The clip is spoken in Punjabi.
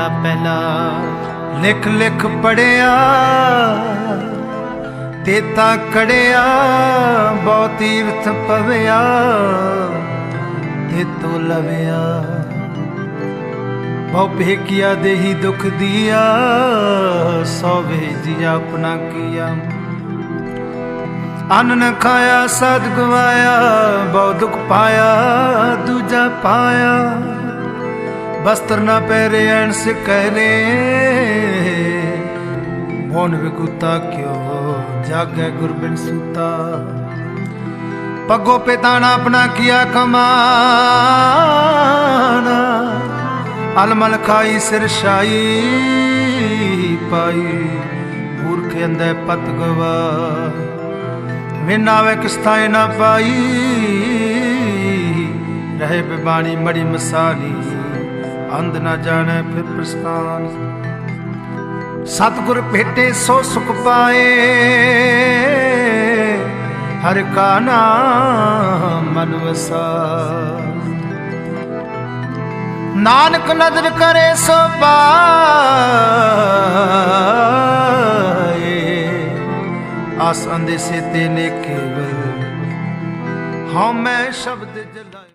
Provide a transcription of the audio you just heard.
ਕੀਤਾ ਪਹਿਲਾ। ਲਿਖ ਲਿਖ ਪੜਿਆ ਤੇ ਤਾਂ ਕੜਿਆ ਬਹੁ ਤੀਰਥ ਪਵਿਆ ਤੇ ਤੂੰ ਲਵਿਆ। ਬਹੁ ਭੇਕਿਆ ਦੇਹੀ ਦੁਖ ਦਿਆ, ਸੋ ਜੀ ਆਪਣਾ ਕੀਆ। ਅੰਨ ਨ ਖਾਇਆ, ਸਦ ਗਵਾਇਆ, ਬਹੁ ਦੁਖ ਪਾਇਆ, ਦੂਜਾ ਪਾਇਆ। ਬਸਤਰ ਨਾ ਪਹਿਰੇ ਐਣ ਸਿਕਰੇ ਮੋਨ ਵਿਕੁਤਾ ਕਿਉ ਜਾਗੈ ਗੁਰਬਿਨ ਸੁਤਾ। ਪੱਗੋ ਪਿਤਾਣਾ ਆਪਣਾ ਕੀਆ ਕਮਾਨਾ। ਅਲਮਲ ਖਾਈ ਸਿਰ ਸ਼ਾਈ ਪਾਈ। ਮੂਰਖ ਅੰਦੇ ਪਤ ਗਵਾ। ਵਿਨਾਵੇ ਕਿਸ ਨਾ ਪਾਈ। ਰਹੇ ਬਿਬਾਣੀ ਮੜੀ ਮਸਾਲੀ। ਅੰਧ ਨਾ ਜਾਣੈ ਫਿਰ ਪ੍ਰਸਥਾਨ। ਸਤਗੁਰ ਭੇਟੇ ਸੋ ਸੁਖ ਪਾਏ, ਹਰ ਕਾ ਨਾਮ ਮਨ ਵਸਾ ਨਾਨਕ ਨਦਰ ਕਰੇ ਸੋ ਪਾਏ, ਆਸ ਅੰਦੇ ਸੇ ਤੇ ਨੇ ਕੇਵਲ ਹਉ ਮੈਂ ਸ਼ਬਦ ਜਲਾ